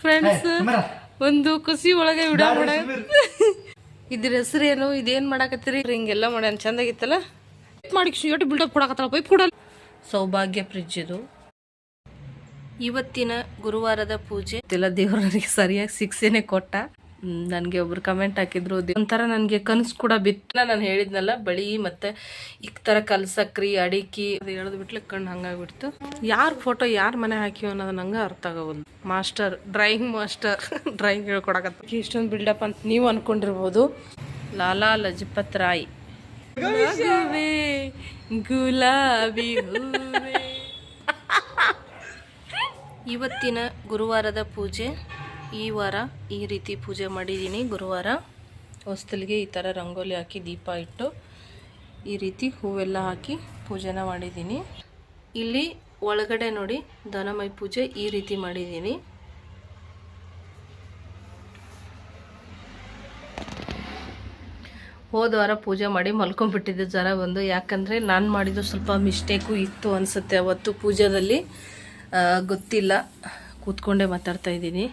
Friends ಒಂದು ಕುಸಿ ಒಳಗೆ video ಮಾಡ. ಇದ್ರ ಏನು ಇದೇನ್ ಮಾಡಾಕತ್ತೀರಿ? ಹಿಂಗೆಲ್ಲ ಮಾಡ್ಯಾನ ಚಂದಾಗಿತ್ತಲ್ಲ? ಮಾಡಿ ಎಷ್ಟು ಬಿಲ್ಡಪ್ ಕೊಡಾಕತ್ತಲ್ಲ ಪೈಪ್ ಕೊಡಲ್ಲ. ಸೌಭಾಗ್ಯ ಫ್ರಿಜ್ ಇದು. ಇವತ್ತಿನ ಗುರುವಾರದ ಪೂಜೆ. ಎಲ್ಲ ದೇವರಿಗೆ ನನಗೆ ಸರಿಯಾಗಿ ಶಿಕ್ಷೆನೆ ಕೊಟ್ಟ. ನನಗೆ ಒಬ್ರು ಕಮೆಂಟ್ ಹಾಕಿದ್ರು ಒಂಥರ ನನಗೆ ಕನಸು ಕೂಡ ಬಿತ್ತ ನಾನು ಹೇಳಿದ್ನಲ್ಲ, ಬಳಿ ಮತ್ತೆ ಈ ಥರ ಕಲ್ಸಕ್ರಿ, ಅಡಿಕೆ, ಅದು ಎಳ್ದು ಬಿಟ್ಲೆ ಕಣ್ಣು ಹಂಗಾಗ್ಬಿಡ್ತು. ಯಾರ ಫೋಟೋ ಯಾರು ಮನೆ ಹಾಕಿ ಅನ್ನೋದು ನಂಗೆ ಅರ್ಥ ಆಗೋದು ಮಾಸ್ಟರ್ ಡ್ರಾಯಿಂಗ್ ಮಾಸ್ಟರ್ ಡ್ರಾಯಿಂಗ್ ಹೇಳ್ಕೊಡಕತ್ತ. ಇಷ್ಟೊಂದು ಬಿಲ್ಡಪ್ ಅಂತ ನೀವು ಅನ್ಕೊಂಡಿರ್ಬೋದು. ಲಾಲಾ ಲಜಪತ್ ರಾಯ್. ಗುಲಾಬಿ ಇವತ್ತಿನ ಗುರುವಾರದ ಪೂಜೆ. ಈ ವಾರ ಈ ರೀತಿ ಪೂಜೆ ಮಾಡಿದ್ದೀನಿ. ಗುರುವಾರ ಹೊಸ್ತಲಿಗೆ ಈ ಥರ ರಂಗೋಲಿ ಹಾಕಿ ದೀಪ ಇಟ್ಟು ಈ ರೀತಿ ಹೂವೆಲ್ಲ ಹಾಕಿ ಪೂಜೆನ ಮಾಡಿದ್ದೀನಿ. ಇಲ್ಲಿ ಒಳಗಡೆ ನೋಡಿ ದನಮೈ ಪೂಜೆ ಈ ರೀತಿ ಮಾಡಿದ್ದೀನಿ. ಹೋದ ವಾರ ಪೂಜೆ ಮಾಡಿ ಮಲ್ಕೊಂಡ್ಬಿಟ್ಟಿದ್ದೆ ಜ್ವರ ಬಂದು. ಯಾಕಂದರೆ ನಾನು ಮಾಡಿದ್ದು ಸ್ವಲ್ಪ ಮಿಸ್ಟೇಕು ಇತ್ತು ಅನಿಸುತ್ತೆ. ಅವತ್ತು ಪೂಜಾದಲ್ಲಿ ಗೊತ್ತಿಲ್ಲ. ಕೂತ್ಕೊಂಡೇ ಮಾತಾಡ್ತಾ ಇದ್ದೀನಿ.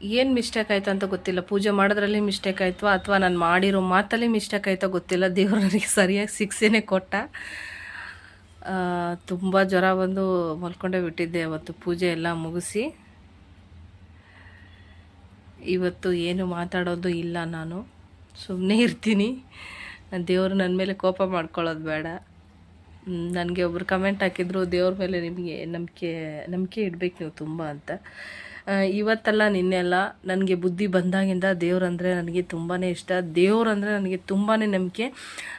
ಏನು ಮಿಸ್ಟೇಕ್ ಆಯ್ತು ಅಂತ ಗೊತ್ತಿಲ್ಲ. ಪೂಜೆ ಮಾಡೋದ್ರಲ್ಲಿ ಮಿಸ್ಟೇಕ್ ಆಯಿತು ಅಥವಾ ನಾನು ಮಾಡಿರೋ ಮಾತಲ್ಲಿ ಮಿಸ್ಟೇಕ್ ಆಯ್ತೋ ಗೊತ್ತಿಲ್ಲ. ದೇವರು ನನಗೆ ಸರಿಯಾಗಿ ಶಿಕ್ಷೆನೇ ಕೊಟ್ಟ. ತುಂಬ ಜ್ವರ ಬಂದು ಮಲ್ಕೊಂಡೇ ಬಿಟ್ಟಿದ್ದೆ ಅವತ್ತು ಪೂಜೆ ಎಲ್ಲ ಮುಗಿಸಿ. ಇವತ್ತು ಏನು ಮಾತಾಡೋದು ಇಲ್ಲ ನಾನು. ಸುಮ್ಮನೆ ಇರ್ತೀನಿ. ದೇವರು ನನ್ನ ಮೇಲೆ ಕೋಪ ಮಾಡ್ಕೊಳ್ಳೋದು ಬೇಡ. ನನಗೆ ಒಬ್ರು ಕಮೆಂಟ್ ಹಾಕಿದ್ರು, ದೇವ್ರ ಮೇಲೆ ನಿಮಗೆ ನಂಬಿಕೆ ನಂಬಿಕೆ ಇಡಬೇಕು ನೀವು ತುಂಬ ಅಂತ. ಇವತ್ತಲ್ಲ ನಿನ್ನೆಲ್ಲ ನನಗೆ ಬುದ್ಧಿ ಬಂದಾಗಿಂದ ದೇವ್ರಂದರೆ ನನಗೆ ತುಂಬಾ ಇಷ್ಟ. ದೇವ್ರಂದರೆ ನನಗೆ ತುಂಬಾ ನಂಬಿಕೆ.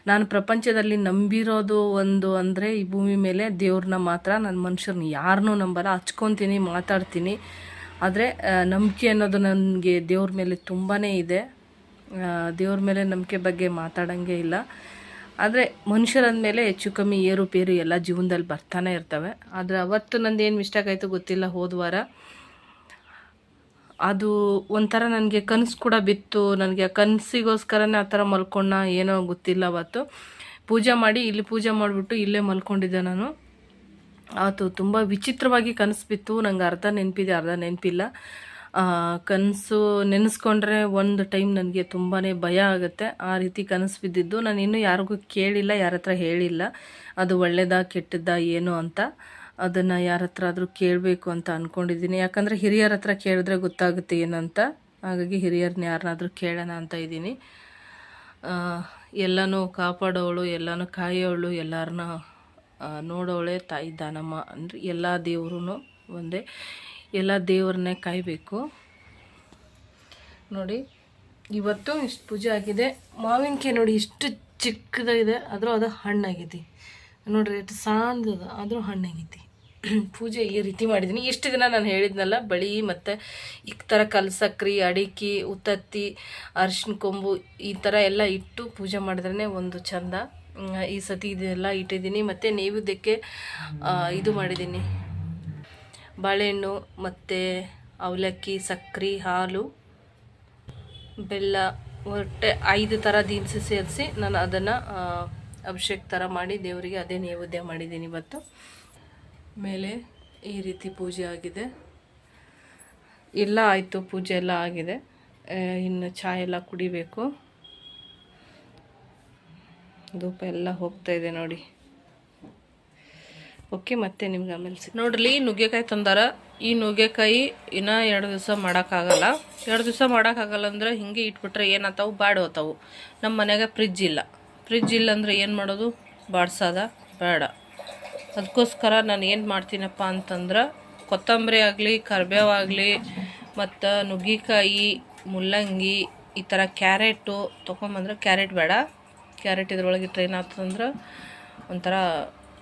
ನಾನು ಪ್ರಪಂಚದಲ್ಲಿ ನಂಬಿರೋದು ಒಂದು ಅಂದರೆ ಈ ಭೂಮಿ ಮೇಲೆ ದೇವ್ರನ್ನ ಮಾತ್ರ ನನ್ನ ಮನುಷ್ಯರನ್ನ ಯಾರನ್ನೂ ನಂಬಲ್ಲ. ಹಚ್ಕೊತೀನಿ, ಮಾತಾಡ್ತೀನಿ. ಆದರೆ ನಂಬಿಕೆ ಅನ್ನೋದು ನನಗೆ ದೇವ್ರ ಮೇಲೆ ತುಂಬಾ ಇದೆ. ದೇವ್ರ ಮೇಲೆ ನಂಬಿಕೆ ಬಗ್ಗೆ ಮಾತಾಡೋಂಗೆ ಇಲ್ಲ. ಆದರೆ ಮನುಷ್ಯರಂದಮೇಲೆ ಹೆಚ್ಚು ಕಮ್ಮಿ ಏರುಪೇರು ಎಲ್ಲ ಜೀವನದಲ್ಲಿ ಬರ್ತಾನೆ ಇರ್ತವೆ. ಆದರೆ ಅವತ್ತು ನಂದು ಏನು ಮಿಸ್ಟೇಕ್ ಆಯಿತು ಗೊತ್ತಿಲ್ಲ ಹೋದ ವಾರ. ಅದು ಒಂಥರ ನನಗೆ ಕನಸು ಕೂಡ ಬಿತ್ತು. ನನಗೆ ಆ ಕನಸಿಗೋಸ್ಕರನೇ ಆ ಥರ ಮಲ್ಕೊಂಡ ಏನೋ ಗೊತ್ತಿಲ್ಲ ಅವತ್ತು. ಪೂಜೆ ಮಾಡಿ ಇಲ್ಲಿ ಪೂಜೆ ಮಾಡಿಬಿಟ್ಟು ಇಲ್ಲೇ ಮಲ್ಕೊಂಡಿದ್ದೆ ನಾನು. ಆತು ತುಂಬ ವಿಚಿತ್ರವಾಗಿ ಕನಸು ಬಿತ್ತು. ನಂಗೆ ಅರ್ಧ ನೆನಪಿದೆ, ಅರ್ಧ ನೆನಪಿಲ್ಲ. ಕನಸು ನೆನೆಸ್ಕೊಂಡ್ರೆ ಒಂದು ಟೈಮ್ ನನಗೆ ತುಂಬಾ ಭಯ ಆಗುತ್ತೆ. ಆ ರೀತಿ ಕನಸು ಬಿದ್ದಿದ್ದು ನಾನು ಇನ್ನೂ ಯಾರಿಗೂ ಕೇಳಿಲ್ಲ, ಯಾರ ಹತ್ರ ಹೇಳಿಲ್ಲ. ಅದು ಒಳ್ಳೇದಾ, ಕೆಟ್ಟದ್ದಾ, ಏನು ಅಂತ ಅದನ್ನು ಯಾರ ಹತ್ರ ಆದರೂ ಕೇಳಬೇಕು ಅಂತ ಅಂದ್ಕೊಂಡಿದ್ದೀನಿ ಯಾಕಂದರೆ ಹಿರಿಯರ ಹತ್ರ ಕೇಳಿದ್ರೆ ಗೊತ್ತಾಗುತ್ತೆ ಏನಂತ. ಹಾಗಾಗಿ ಹಿರಿಯರನ್ನ ಯಾರನ್ನಾದರೂ ಕೇಳೋಣ ಅಂತ ಇದ್ದೀನಿ. ಎಲ್ಲನೂ ಕಾಪಾಡೋವಳು ಎಲ್ಲನೂ ಕಾಯೋವಳು ಎಲ್ಲರನ್ನ ನೋಡೋವಳೆ ತಾಯಿ ದಾನಮ್ಮ. ಅಂದರೆ ಎಲ್ಲ ದೇವ್ರೂ ಒಂದೇ. ಎಲ್ಲ ದೇವ್ರನ್ನೇ ಕಾಯಬೇಕು. ನೋಡಿ, ಇವತ್ತು ಇಷ್ಟು ಪೂಜೆ ಆಗಿದೆ. ಮಾವಿನಕಾಯಿ ನೋಡಿ, ಇಷ್ಟು ಚಿಕ್ಕದಾಗಿದೆ. ಆದರೂ ಅದು ಹಣ್ಣಾಗೈತಿ ನೋಡಿರಿ, ಎಷ್ಟು ಸಾಂದದ, ಆದರೂ ಹಣ್ಣಾಗೈತಿ ಪೂಜೆ ಈ ರೀತಿ ಮಾಡಿದ್ದೀನಿ. ಇಷ್ಟು ದಿನ ನಾನು ಹೇಳಿದ್ನಲ್ಲ, ಬಳಿ ಮತ್ತು ಈ ಥರ ಕಲ್ಸಕ್ರಿ, ಅಡಿಕೆ, ಉತ್ತತ್ತಿ ಅರಿಶಿನ ಕೊಂಬು, ಈ ಥರ ಎಲ್ಲ ಇಟ್ಟು ಪೂಜೆ ಮಾಡಿದ್ರೇ ಒಂದು ಚಂದ. ಈ ಸತಿ ಇದೆಲ್ಲ ಇಟ್ಟಿದ್ದೀನಿ. ಮತ್ತು ನೈವೇದ್ಯಕ್ಕೆ ಇದು ಮಾಡಿದ್ದೀನಿ. ಬಾಳೆಹಣ್ಣು ಮತ್ತು ಅವಲಕ್ಕಿ ಸಕ್ಕರೆ ಹಾಲು, ಬೆಲ್ಲ ಒಟ್ಟೆ ಐದು ಥರ ದಿನಸಿ ಸೇರಿಸಿ ನಾನು ಅದನ್ನು ಅಭಿಷೇಕ ಥರ ಮಾಡಿ ದೇವರಿಗೆ ಅದೇ ನೈವೇದ್ಯ ಮಾಡಿದ್ದೀನಿ ಇವತ್ತು. ಮೇಲೆ ಈ ರೀತಿ ಪೂಜೆ ಆಗಿದೆ. ಎಲ್ಲ ಆಯಿತು, ಪೂಜೆ ಎಲ್ಲ ಆಗಿದೆ. ಇನ್ನು ಚಾಯ್ ಎಲ್ಲ ಕುಡಿಬೇಕು. ಧೂಪ ಎಲ್ಲ ಹೋಗ್ತಾ ಇದೆ ನೋಡಿ. ಓಕೆ, ಮತ್ತೆ ನಿಮ್ಗೆ ಆಮೇಲೆ ನೋಡ್ರಿ ನುಗ್ಗೆಕಾಯಿ ತಂದಾರ. ಈ ನುಗ್ಗೆಕಾಯಿ ಇನ್ನೂ ಎರಡು ದಿವಸ ಮಾಡೋಕ್ಕಾಗಲ್ಲ. ಎರಡು ದಿವಸ ಮಾಡೋಕ್ಕಾಗಲ್ಲ ಅಂದ್ರೆ ಹಿಂಗೆ ಇಟ್ಬಿಟ್ರೆ ಏನಾಗ್ತಾವು? ಬಾಡೋತಾವು ನಮ್ಮ ಮನೆಯಾಗ ಫ್ರಿಜ್ ಇಲ್ಲ. ಫ್ರಿಜ್ ಇಲ್ಲ ಅಂದ್ರೆ ಏನು ಮಾಡೋದು? ಬಾಡ್ಸೋದ ಬೇಡ ಅದಕ್ಕೋಸ್ಕರ ನಾನು ಏನು ಮಾಡ್ತೀನಪ್ಪ ಅಂತಂದ್ರೆ, ಕೊತ್ತಂಬರಿ ಆಗಲಿ ಕರ್ಬೇವಾಗಲಿ ಮತ್ತು ನುಗ್ಗಿಕಾಯಿ, ಮುಲ್ಲಂಗಿ, ಈ ಥರ ಕ್ಯಾರೆಟು ತೊಗೊಂಬಂದ್ರೆ ಕ್ಯಾರೆಟ್ ಬೇಡ. ಕ್ಯಾರೆಟ್ ಇದ್ರೊಳಗೆ ಟ್ರೈನ್ ಏನಾಗ್ತದಂದ್ರೆ ಒಂಥರ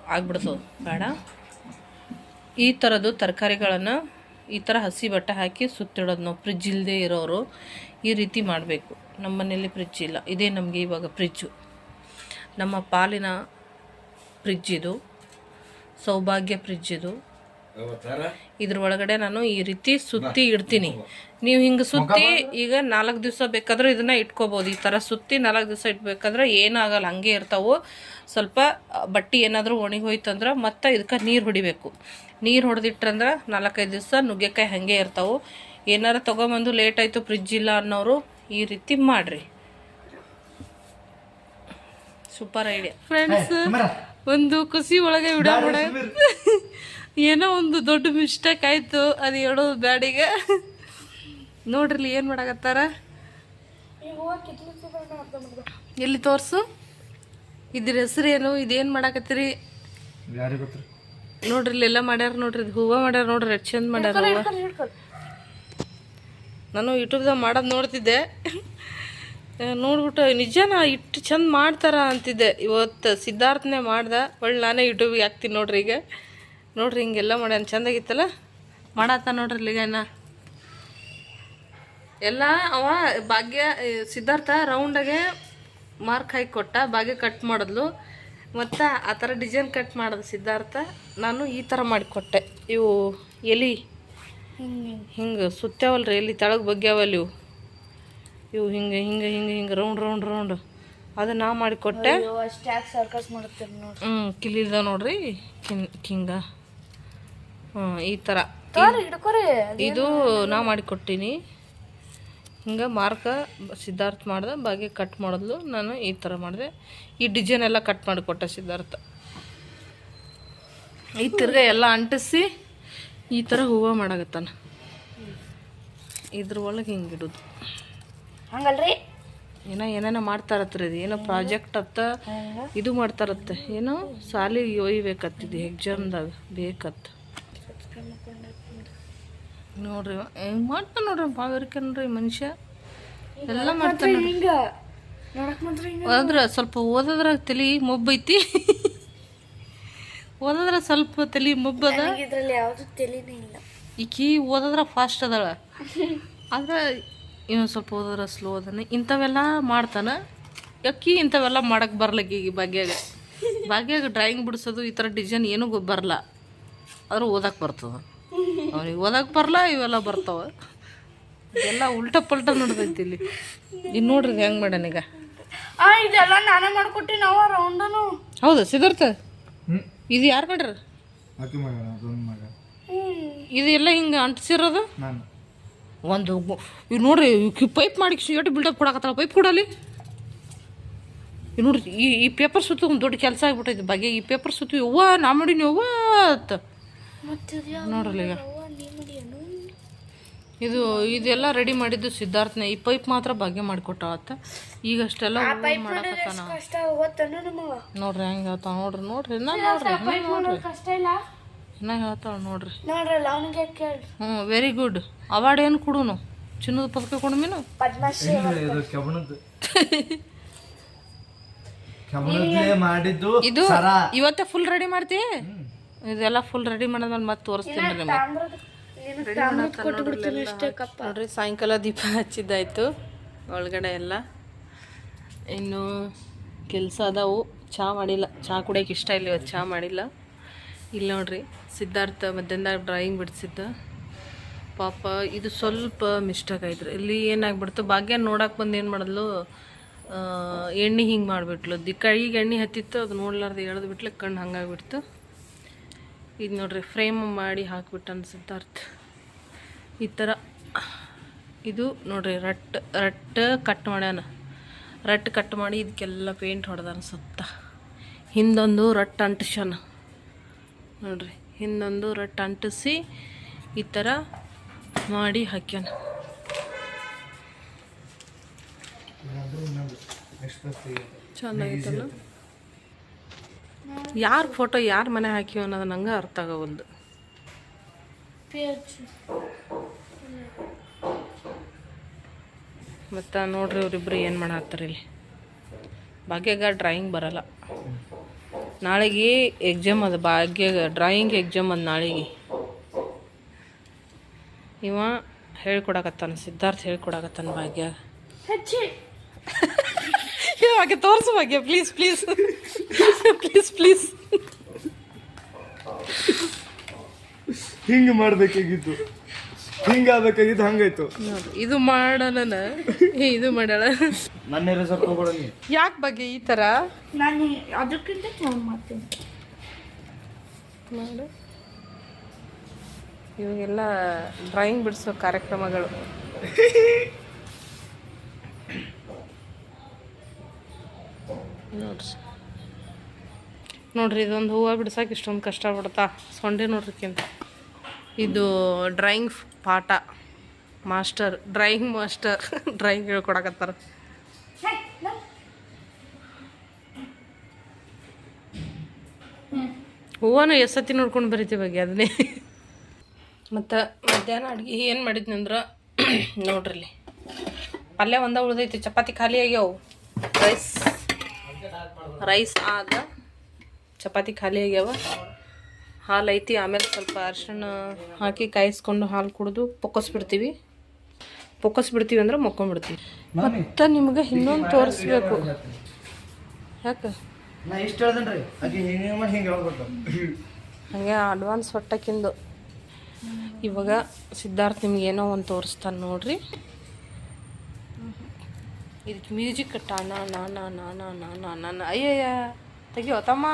ಆಗ್ಬಿಡ್ತದೆ ಬೇಡ. ಈ ಥರದ್ದು ತರಕಾರಿಗಳನ್ನು ಈ ಥರ ಹಸಿ ಬಟ್ಟೆ ಹಾಕಿ ಸುತ್ತಿಡೋದು. ನಾವು ಫ್ರಿಜ್ ಇಲ್ಲದೆ ಇರೋರು ಈ ರೀತಿ ಮಾಡಬೇಕು. ನಮ್ಮ ಮನೇಲಿ ಫ್ರಿಜ್ ಇಲ್ಲ. ಇದೇ ನಮಗೆ ಇವಾಗ ಫ್ರಿಜ್ಜು ನಮ್ಮ ಪಾಲಿನ ಫ್ರಿಜ್ ಇದು. ಸೌಭಾಗ್ಯ ಫ್ರಿಜ್ ಇದು. ಇದ್ರ ಒಳಗಡೆ ನಾನು ಈ ರೀತಿ ಸುತ್ತಿ ಇಡ್ತೀನಿ. ನೀವು ಹಿಂಗೆ ಸುತ್ತಿ ಈಗ ನಾಲ್ಕು ದಿವಸ ಬೇಕಾದ್ರೆ ಇದನ್ನ ಇಟ್ಕೋಬೋದು. ಈ ಥರ ಸುತ್ತಿ ನಾಲ್ಕು ದಿವಸ ಇಟ್ಬೇಕಾದ್ರೆ ಏನಾಗಲ್ಲ ಹಂಗೆ ಇರ್ತಾವು. ಸ್ವಲ್ಪ ಬಟ್ಟಿ ಏನಾದರೂ ಒಣಗಿ ಹೋಯ್ತಂದ್ರೆ ಮತ್ತೆ ಇದಕ್ಕೆ ನೀರು ಹೊಡಿಬೇಕು. ನೀರು ಹೊಡೆದಿಟ್ರಂದ್ರೆ ನಾಲ್ಕೈದು ದಿವಸ ನುಗ್ಗೆಕಾಯಿ ಹಂಗೆ ಇರ್ತಾವು. ಏನಾರ ತೊಗೊಂಬಂದು ಲೇಟ್ ಆಯಿತು ಫ್ರಿಜ್ ಇಲ್ಲ ಅನ್ನೋರು ಈ ರೀತಿ ಮಾಡಿರಿ. Super idea. ಫ್ರೆಂಡ್ಸ್ ಒಂದು ಖುಷಿ ಒಳಗೆ ವಿಡಿಯೋ ಮಾಡ ಏನೋ ಒಂದು ದೊಡ್ಡ ಮಿಸ್ಟೇಕ್ ಆಯ್ತು ಅದು ಹೇಳೋದು ಬ್ಯಾಡಿಗೆ. ನೋಡ್ರಿ ಏನು ಮಾಡಾಕತ್ತಾರ? ಎಲ್ಲಿ ತೋರ್ಸು. ಇದ್ರ ಹೆಸರೇನು ಇದೇನು ಮಾಡಾಕತ್ತೀರಿ? ನೋಡ್ರಿ ಇಲ್ಲೆಲ್ಲ ಮಾಡ್ಯಾರ ನೋಡ್ರಿ ಇದು ಹೂವ ಮಾಡ್ಯಾರ ನೋಡ್ರಿ ಎಷ್ಟು ಚಂದ ಮಾಡ್ಯಾರ ನಾನು ಯೂಟ್ಯೂಬ್ದಾಗ ಮಾಡೋದು ನೋಡ್ತಿದ್ದೆ. ನೋಡ್ಬಿಟ್ಟು ನಿಜಾನ ಇಷ್ಟು ಚಂದ ಮಾಡ್ತಾರ ಅಂತಿದ್ದೆ. ಇವತ್ತು ಸಿದ್ಧಾರ್ಥನೇ ಮಾಡ್ದೆ. ಒಳ್ಳೆ ನಾನೇ ಯೂಟ್ಯೂಬಿಗೆ ಹಾಕ್ತೀನಿ ನೋಡ್ರಿ ಈಗ. ನೋಡ್ರಿ ಹಿಂಗೆಲ್ಲ ಮಾಡ್ಯಾನ ಚಂದಾಗಿತ್ತಲ್ಲ? ಮಾಡತ್ತ ನೋಡ್ರಿ ಇಲ್ಲಿಗನ ಎಲ್ಲ ಅವ ಭಾಗ್ಯ ಸಿದ್ಧಾರ್ಥ ರೌಂಡಾಗೆ ಮಾರ್ಕ್ ಹಾಕಿ ಕೊಟ್ಟ ಭಾಗ್ಯ ಕಟ್ ಮಾಡಿದ್ಲು. ಮತ್ತು ಆ ಥರ ಡಿಸೈನ್ ಕಟ್ ಮಾಡೋದು ಸಿದ್ಧಾರ್ಥ ನಾನು ಈ ಥರ ಮಾಡಿಕೊಟ್ಟೆ ಇವು ಎಲಿ ಹಿಂಗೆ. ಸುತ್ತಾವಲ್ರಿ ಎಲ್ಲಿ ತಳಗೆ ಬಗ್ಗ್ಯಾವಲ್ಲ ಇವು. ಇವು ಹಿಂಗೆ ಹಿಂಗೆ ಹಿಂಗೆ ಹಿಂಗೆ ರೌಂಡ್ ರೌಂಡ್ ರೌಂಡ್ ಅದು ನಾ ಮಾಡಿಕೊಟ್ಟೆ ಹ್ಞೂ ಕಿಲಿದ ನೋಡ್ರಿ ಕಿನ್ ಕಿಂಗ. ಈ ಥರ ಇದು ನಾ ಮಾಡಿಕೊಟ್ಟಿನಿ. ಹಿಂಗೆ ಮಾರ್ಕ ಸಿದ್ಧಾರ್ಥ ಮಾಡ್ದೆ ಬಾಗಿ ಕಟ್ ಮಾಡಿದ್ಲು. ನಾನು ಈ ಥರ ಮಾಡಿದೆ. ಈ ಡಿಸೈನ್ ಎಲ್ಲ ಕಟ್ ಮಾಡಿಕೊಟ್ಟೆ ಸಿದ್ಧಾರ್ಥ. ಈ ತಿರ್ಗ ಎಲ್ಲ ಅಂಟಿಸಿ ಈ ಥರ ಹೂವು ಮಾಡಾಗತ್ತಾನ ಇದ್ರ ಒಳಗೆ ಹಿಂಗೆ ಇಡೋದು. ಹಂಗಲ್ರಿ? ಏನೋ ಏನೇನೋ ಮಾಡ್ತಾರತ್ರಿ ಇದು ಏನೋ ಪ್ರಾಜೆಕ್ಟ್ ಅತ್ತ. ಇದು ಮಾಡ್ತಾರತ್ತೆ. ಏನೋ ಸಾಲಿ ಒಯ್ಬೇಕತ್ತಿದ್ದು ಎಕ್ಸಾಮ್ದಾಗ ಬೇಕತ್ತ ನೋಡ್ರಿ ಹೆಂಗ್ ಮಾಡ್ತಾನೆ ನೋಡ್ರಿ ಬಾವಿರ್ಕನ್ರಿ ಮನುಷ್ಯ. ಎಲ್ಲ ಮಾಡ್ತಾನೆ ಓದಿದ್ರೆ ಸ್ವಲ್ಪ ಓದೋದ್ರಾಗ ತಲಿ ಮೊಬ್ಬೈತಿ. ಓದದ್ರ ಸ್ವಲ್ಪ ತಲಿ ಮೊಬ್ಬದ ಇದರಲ್ಲಿ ಯಾವುದು ತಲೆನೇ ಇಲ್ಲ. ಈಕಿ ಓದದ್ರ ಫಾಸ್ಟ್ ಅದಾಳ. ಆದ್ರೆ ಇವ್ ಸ್ವಲ್ಪ ಓದದ್ರ ಸ್ಲೋ ಅದನ್ನ ಇಂಥವೆಲ್ಲ ಮಾಡ್ತಾನ. ಅಕ್ಕಿ ಇಂಥವೆಲ್ಲ ಮಾಡಕ್ಕೆ ಬರ್ಲಕ್ಕ ಈಗ ಭಾಗ್ಯಾಗ ಭಾಗ್ಯಾಗ ಡ್ರಾಯಿಂಗ್ ಬಿಡಿಸೋದು ಈ ಥರ ಡಿಸೈನ್ ಏನೂ ಬರಲ್ಲ ಆದ್ರೆ ಓದಕ್ಕೆ ಬರ್ತದ. ಅವ್ನಿಗೆ ಓದಕ್ಕೆ ಬರಲ್ಲ ಇವೆಲ್ಲ ಬರ್ತಾವ. ಎಲ್ಲ ಉಲ್ಟ ಪಲ್ಟ ನಡ್ದೈತಿ ಇಲ್ಲಿ. ಇನ್ನು ನೋಡ್ರಿ ಹೆಂಗೆ ಮಾಡ್ಯಾನೀಗ ಈಗ. ಇದೆಲ್ಲ ನಾನೇ ಮಾಡ್ಕೊಟ್ಟಿ ನಾವು ರೌಂಡನು ಹೌದಾ ಸಿದ್ಧಾರ್ಥ? ಇದು ಯಾರು ಮಾಡ್ರಿ ಇದೆಲ್ಲ ಹಿಂಗೆ ಅಂಟಿಸಿರೋದು? ನಾನು. ಒಂದು ಇವ್ ನೋಡ್ರಿ ಪೈಪ್ ಮಾಡಿ ಎಷ್ಟು ಬಿಲ್ಡಪ್ ಕೊಡಕತ್ತಲ್ಲ ಪೈಪ್ ಕೊಡಲಿ. ನೋಡ್ರಿ ಈ ಈ ಪೇಪರ್ ಸುತ್ತ ಒಂದು ದೊಡ್ಡ ಕೆಲಸ ಆಗ್ಬಿಟ್ಟೈತಿ ಬಗ್ಗೆ ಈ ಪೇಪರ್ ಸುತ್ತ ಯವ್ವ ನಾ ಮಾಡೀನಿ ಯವ್ವ ಮತ್ತೆ ನೋಡ್ರಲ್ಲ ಈಗ. ಇದು ಇದೆಲ್ಲ ರೆಡಿ ಮಾಡಿದ್ದು ಸಿದ್ಧಾರ್ಥನೆ. ಈ ಪೈಪ್ ಮಾತ್ರ ಭಾಗ್ಯ ಮಾಡಿಕೊಟ್ಟಾವತ್ತ ಈಗ ಅಷ್ಟೆಲ್ಲ ನೋಡ್ರಿ ಹೆಂಗೆ ಹೇಳ್ತಾವ ನೋಡ್ರಿ ನೋಡ್ರಿ ಇನ್ನ ನೋಡ್ರಿ ಇನ್ನ ನೋಡ್ರಿ. ಹ್ಞೂ ವೆರಿ ಗುಡ್ ಅವಾರ್ಡ್ ಏನು ಕೊಡುನು? ಚಿನ್ನದ ಪದಕ ಕೊಡು ಮೀನು? ಪದ್ಮಶ್ರೀ ಇದು ಕೆಬ್ಬಣದ್ದು ಕೆಬ್ಬಣದ್ಲೇ ಮಾಡಿದ್ದು ಇದು ಸರ. ಇವತ್ತೇ ಫುಲ್ ರೆಡಿ ಮಾಡ್ತಿ? ಇದೆಲ್ಲ ಫುಲ್ ರೆಡಿ ಮಾಡಿದ್ಮೇಲೆ ಮತ್ತೆ ತೋರಿಸ್ತೀನಿ ನಿಮಗೆ. ನೋಡ್ರಿ ಸಾಯಂಕಾಲ ದೀಪ ಹಚ್ಚಿದ್ದಾಯ್ತು. ಒಳಗಡೆ ಎಲ್ಲ. ಇನ್ನು ಕೆಲಸ ಅದಾವು. ಚಹಾ ಮಾಡಿಲ್ಲ. ಚಹಾ ಕುಡಿಯೋಕೆ ಇಷ್ಟ ಇಲ್ಲ ಇವತ್ತು ಚಹಾ ಮಾಡಿಲ್ಲ. ಇಲ್ಲ ನೋಡ್ರಿ ಸಿದ್ಧಾರ್ಥ ಮಧ್ಯಾಹ್ನದಾಗ ಡ್ರಾಯಿಂಗ್ ಬಿಡಿಸಿದ್ದ. ಪಾಪ ಇದು ಸ್ವಲ್ಪ ಮಿಸ್ಟೇಕ್ ಆಯ್ತು. ಇಲ್ಲಿ ಏನಾಗ್ಬಿಡ್ತು? ಭಾಗ್ಯ ನೋಡಕ್ಕೆ ಬಂದು ಏನು ಮಾಡಿದ್ಲು? ಎಣ್ಣೆ ಹಿಂಗೆ ಮಾಡಿಬಿಟ್ಲು. ದಿ ಕೈಗೆ ಎಣ್ಣೆ ಹತ್ತಿತ್ತು ಅದು ನೋಡ್ಲಾರ್ದು ಎಳ್ದು ಬಿಟ್ಲು ಕಣ್ಣು ಹಂಗಾಗ್ಬಿಡ್ತು. ಇದು ನೋಡ್ರಿ ಫ್ರೇಮ್ ಮಾಡಿ ಹಾಕ್ಬಿಟ್ಟನ್ ಸಿದ್ಧಾರ್ಥ. ಈ ಥರ. ಇದು ನೋಡ್ರಿ, ರಟ್ ರಟ್ ಕಟ್ ಮಾಡ್ಯಾನ. ರಟ್ ಕಟ್ ಮಾಡಿ ಇದಕ್ಕೆಲ್ಲ ಪೇಂಟ್ ಹೊಡೆದಾನ ಸುತ್ತ ಹಿಂದೊಂದು ರಟ್ ಅಂಟಿಸ್ಯಾನ. ನೋಡ್ರಿ, ಹಿಂದೊಂದು ರಟ್ ಅಂಟಿಸಿ ಈ ಥರ ಮಾಡಿ ಹಾಕ್ಯಾನ. ಚೆನ್ನಾಗಿತ್ತಲ್ಲ? ಯಾರ ಫೋಟೋ ಯಾರ ಮನೆ ಹಾಕಿವ ಅನ್ನೋದು ನಂಗೆ ಅರ್ಥ ಆಗವಲ್ದು ಪೇಜ್ ಮತ್ತು ನೋಡ್ರಿ ಇವ್ರಿಬ್ರು ಏನು ಮಾಡಾಕ್ತಾರೆ ಇಲ್ಲಿ. ಭಾಗ್ಯಗ ಡ್ರಾಯಿಂಗ್ ಬರಲ್ಲ. ನಾಳೆಗೆ ಎಕ್ಸಾಮ್ ಅದ ಭಾಗ್ಯಗ ಡ್ರಾಯಿಂಗ್ ಎಕ್ಸಾಮ್ ಅದ ನಾಳೆಗೆ. ಇವ ಹೇಳ್ಕೊಡಕತ್ತಾನ ಸಿದ್ಧಾರ್ಥ ಹೇಳ್ಕೊಡಕತ್ತಾನ ಭಾಗ್ಯ. ಹಾಗೆ ಭಾಗ್ಯ ತೋರಿಸು ಭಾಗ್ಯ ಪ್ಲೀಸ್ ಪ್ಲೀಸ್ ಪ್ಲೀಸ್ ಪ್ಲೀಸ್ ಹಿಂಗೆ ಮಾಡ್ಬೇಕಾಗಿತ್ತು. ಹಿಂಗೆ ಆಗ್ಬೇಕಾಗಿತ್ತು ಹಂಗಾಯ್ತು. ನೋಡ್ರಿ ಇದು ಮಾಡಣ ಇದು ಮಾಡಲ್ಲ ನನ್ನ ಯಾಕೆ ಬಗ್ಗೆ ಈ ತರ? ನಾನು ಅದಕ್ಕಿಂತ ಚೆನ್ನಾಗಿ ಮಾಡ್ತೀನಿ. ಮಾಡು. ಇವಾಗೆಲ್ಲ ಡ್ರಾಯಿಂಗ್ ಬಿಡಿಸೋ ಕಾರ್ಯಕ್ರಮಗಳು. ನೋಡ್ರಿ. ನೋಡ್ರಿ ಇದೊಂದು ಹೂವು ಬಿಡ್ಸಕ್ಕೆ ಇಷ್ಟೊಂದು ಕಷ್ಟ ಪಡ್ತಾ. ಸೊಂಡೆ ನೋಡ್ರಿಕ್ಕಿಂತ ಇದು ಡ್ರಾಯಿಂಗ್ ಪಾಠ. Master drawing master. ಡ್ರಾಯಿಂಗ್ ಹೇಳ್ಕೊಡಕತ್ತಾರ. ಹೂವನು ಎಸತಿ ನೋಡ್ಕೊಂಡು ಬರಿತೀವಿ ಬಗ್ಗೆ ಅದನ್ನೇ. ಮತ್ತು ಮಧ್ಯಾಹ್ನ ಅಡುಗೆ ಏನು ಮಾಡಿದ್ನಿ ಅಂದ್ರೆ ನೋಡ್ರಿ ಪಲ್ಯ ಒಂದ ಉಳ್ದೈತಿ ಚಪಾತಿ ಖಾಲಿ ಆಗ್ಯಾವು. ರೈಸ್ ರೈಸ್ ಆದ ಚಪಾತಿ ಖಾಲಿ ಆಗ್ಯಾವ. ಹಾಲು ಐತಿ ಆಮೇಲೆ ಸ್ವಲ್ಪ ಅರ್ಶಿಣ ಹಾಕಿ ಕಾಯಿಸ್ಕೊಂಡು ಹಾಲು ಕುಡಿದು ಪೊಕ್ಕಸ್ಬಿಡ್ತೀವಿ. ಪೊಕ್ಕಸ್ಬಿಡ್ತೀವಿ ಅಂದ್ರೆ ಮಕ್ಕೊಂಡ್ಬಿಡ್ತೀವಿ ಮತ್ತು ನಿಮ್ಗೆ ಇನ್ನೊಂದು ತೋರಿಸ್ಬೇಕು. ಯಾಕೆ? ಹಿಂಗೆ ಅಡ್ವಾನ್ಸ್ ಹೊಟ್ಟಕ್ಕಿಂದು ಇವಾಗ ಸಿದ್ಧಾರ್ಥ ನಿಮ್ಗೆ ಏನೋ ಒಂದು ತೋರಿಸ್ತಾನೆ ನೋಡ್ರಿ. ಇದಕ್ಕೆ ಮ್ಯೂಸಿಕ್ ನಾ ನಾನ ನಾನ ನಾನ ನಾನ. ಅಯ್ಯಯ್ಯ ತೆಗಿಯೋ ತಮ್ಮ.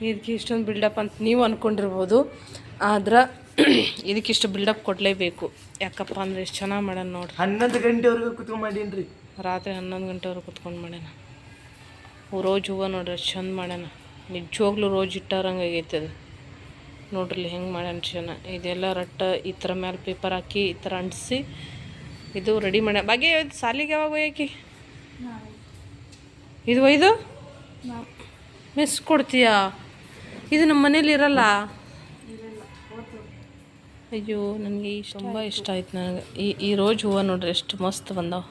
ಇದಕ್ಕೆ ಇಷ್ಟೊಂದು ಬಿಲ್ಡಪ್ ಅಂತ ನೀವು ಅಂದ್ಕೊಂಡಿರ್ಬೋದು ಆದ್ರೆ ಇದಕ್ಕಿಷ್ಟು ಬಿಲ್ಡಪ್ ಕೊಡಲೇಬೇಕು. ಯಾಕಪ್ಪ ಅಂದ್ರೆ ಎಷ್ಟು ಚೆನ್ನಾಗಿ ಮಾಡ್ಯಾನ ನೋಡ್ರಿ. ಹನ್ನೊಂದು ಗಂಟೆವರೆಗೂ ಕುತ್ಕೊಂಡು ಮಾಡೀನಿ ರಾತ್ರಿ ಹನ್ನೊಂದು ಗಂಟೆವರೆಗೂ ಕುತ್ಕೊಂಡು ಮಾಡ್ಯಾನ ರೋಜ್ ಹೂವು ನೋಡ್ರಿ ಎಷ್ಟು ಚಂದ ಮಾಡ್ಯಾನ ನಿಜವಾಗ್ಲೂ ರೋಜ್ ಇಟ್ಟಾರಂಗೆ ಆಗೈತೆ ಅದು. ನೋಡ್ರಿ ಹೆಂಗೆ ಮಾಡ್ಯಾನ ಚೆನ್ನ ಇದೆಲ್ಲ ರಟ್ಟ ಈ ಥರ ಮೇಲೆ ಪೇಪರ್ ಹಾಕಿ ಈ ಥರ ಅಂಟಿಸಿ ಇದು ರೆಡಿ ಮಾಡ್ಯ ಬಾಗೆ ಸಾಲಿಗೆ ಯಾವಾಗ ಒಯ್ಯಾಕಿ? ಇದು ಒಯ್ದು? ಮಿಸ್ ಕೊಡ್ತೀಯಾ? ಇದು ನಮ್ಮ ಮನೇಲಿ ಇರಲ್ಲ? ಅಯ್ಯೋ ನನಗೆ ಈ ತುಂಬ ಇಷ್ಟ ಆಯ್ತು ನನಗೆ. ಈ ಈ ರೋಜ್ ಹೂವು ನೋಡ್ರಿ ಎಷ್ಟು ಮಸ್ತ್ ಬಂದಾವ.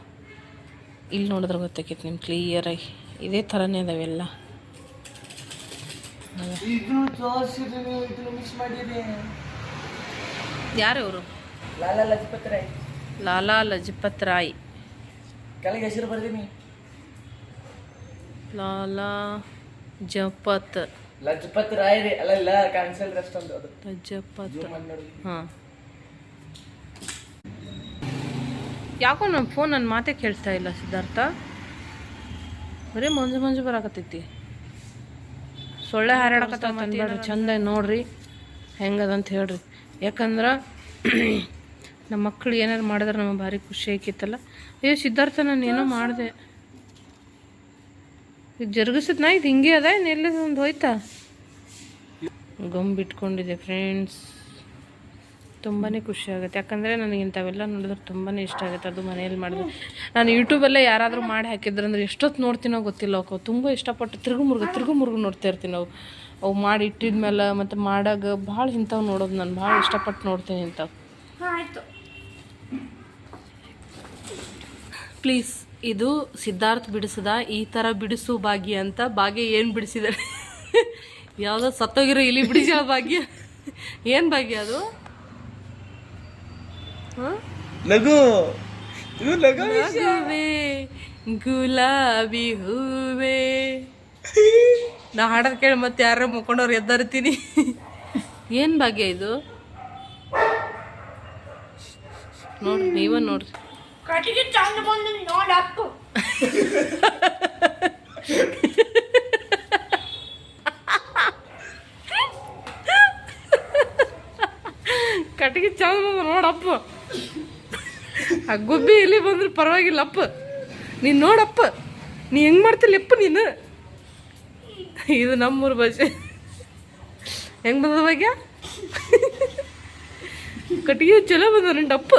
ಇಲ್ಲಿ ನೋಡಿದ್ರೆ ಗೊತ್ತಾಕೈತೆ ನಿಮ್ಮ ಕ್ಲಿಯರಾಗಿ ಇದೇ ಥರನೇ ಅದಾವೆಲ್ಲ ಯಾರು ಇವರು? ಲಾಲಾ ಲಜಪತ್ ರಾಯ್. ಲಾಲಾ ಲಜಪತ್ ರಾಯ್. ಕೆಳಗೆ ಹೆಸರು ಲಾಲಾ ಜಪತ್. ಲಜಪತ್ ರಾಯ್ ರೀ. ಅಲ್ಲ ಇಲ್ಲ ಕ್ಯಾನ್ಸಲ್ ಅಷ್ಟೊಂದು ಅದು. ಲಜಪತ್ ಮಾಡಿ ನೋಡಿ ಹಾಂ. ಯಾಕೋ ನನ್ನ ಫೋನ್ ನನ್ನ ಮಾತೇ ಕೇಳ್ತಾ ಇಲ್ಲ ಸಿದ್ಧಾರ್ಥ? ಬರೀ ಮಂಜು ಮಂಜು ಬರಾಕತ್ತೈತಿ. ಸೊಳ್ಳೆ ಹಾರಾಡಕತ್ತ ಚಂದ ನೋಡ್ರಿ. ಹೆಂಗದಂತ ಹೇಳ್ರಿ. ಯಾಕಂದ್ರೆ ನಮ್ಮ ಮಕ್ಳು ಏನಾರು ಮಾಡಿದ್ರೆ ನಮಗೆ ಭಾರಿ ಖುಷಿ ಆಕಿತ್ತಲ್ಲ ಅಯ್ಯೋ ಸಿದ್ಧಾರ್ಥ ನಾನು ಏನೋ ಮಾಡಿದೆ. ಇದು ನಾ? ಇದು ಹಿಂಗೆ ಅದ ಏನು? ಎಲ್ಲ ಒಂದು ಹೋಯ್ತಾ? ಗಮ್ ಬಿಟ್ಕೊಂಡಿದೆ ಫ್ರೆಂಡ್ಸ್ ತುಂಬಾ ಖುಷಿ ಆಗುತ್ತೆ. ಯಾಕಂದರೆ ನನಗೆ ಇಂಥವೆಲ್ಲ ನೋಡಿದ್ರೆ ತುಂಬಾ ಇಷ್ಟ ಆಗುತ್ತೆ. ಅದು ಮನೆಯಲ್ಲಿ ಮಾಡಿದ್ರೆ. ನಾನು ಯೂಟ್ಯೂಬಲ್ಲೇ ಯಾರಾದರೂ ಮಾಡಿ ಹಾಕಿದ್ರೆ ಅಂದ್ರೆ ಎಷ್ಟೊತ್ತು ನೋಡ್ತೀನೋ ಗೊತ್ತಿಲ್ಲ ಅವಕ್ಕೆ ತುಂಬ ಇಷ್ಟಪಟ್ಟು ತಿರುಗು ಮುರುಗು ತಿರುಗು ಮುರುಗು ನೋಡ್ತಾ ಇರ್ತೀನಿ ನಾವು ಅವು ಮಾಡಿ ಇಟ್ಟಿದ್ಮೇಲೆ ಮತ್ತು ಮಾಡಾಗ ಭಾಳ ಇಂಥವು ನೋಡೋದು ನಾನು. ಭಾಳ ಇಷ್ಟಪಟ್ಟು ನೋಡ್ತೀನಿ ಇಂಥವು ಆಯಿತು. ಪ್ಲೀಸ್ ಇದು ಸಿದ್ಧಾರ್ಥ್ ಬಿಡಿಸಿದ ಈ ಥರ ಬಿಡಿಸು ಭಾಗ್ಯ ಅಂತ ಭಾಗ್ಯ ಏನು ಬಿಡಿಸಿದಾರೆ ಯಾವುದೋ ಸತ್ತೋಗಿರೋ ಇಲ್ಲಿ ಬಿಡಿಸೋ ಭಾಗ್ಯ. ಏನು ಭಾಗ್ಯ ಅದು? ಹಾಂ? ಲಘು. ಗುಲಾಬಿ ಹೂವೆ. ನಾ ಹಾಡೋದು ಕೇಳಿ ಮತ್ತೆ ಯಾರು ಮುಕ್ಕೊಂಡವ್ರು ಎದ್ದರ್ತೀನಿ ಏನು ಭಾಗ್ಯ ಇದು? ನೋಡ್ರಿ ನೀವ ನೋಡ್ರಿ. ಕಟ್ಟಿಗೆ ಚಂದ ಬಂದು ನೋಡಪ್ಪ ಕಟ್ಟಿಗೆ ಚಂದ ಬಂದ ನೋಡಪ್ಪ ಆ ಗುಬ್ಬಿ ಇಲ್ಲಿ ಬಂದ್ರೆ ಪರವಾಗಿಲ್ಲಪ್ಪ ನೀನು ನೋಡಪ್ಪ ನೀ ಹೆಂಗೆ ಮಾಡ್ತಿಲ್ಲಪ್ಪ ನೀನು? ಇದು ನಮ್ಮೂರ ಭಾಷೆ. ಹೆಂಗೆ ಬಂದ ಭಾಗ್ಯ? ಕಟ್ಟಿಗೆ ಚಲೋ ಬಂದ ನಂಟಪ್ಪ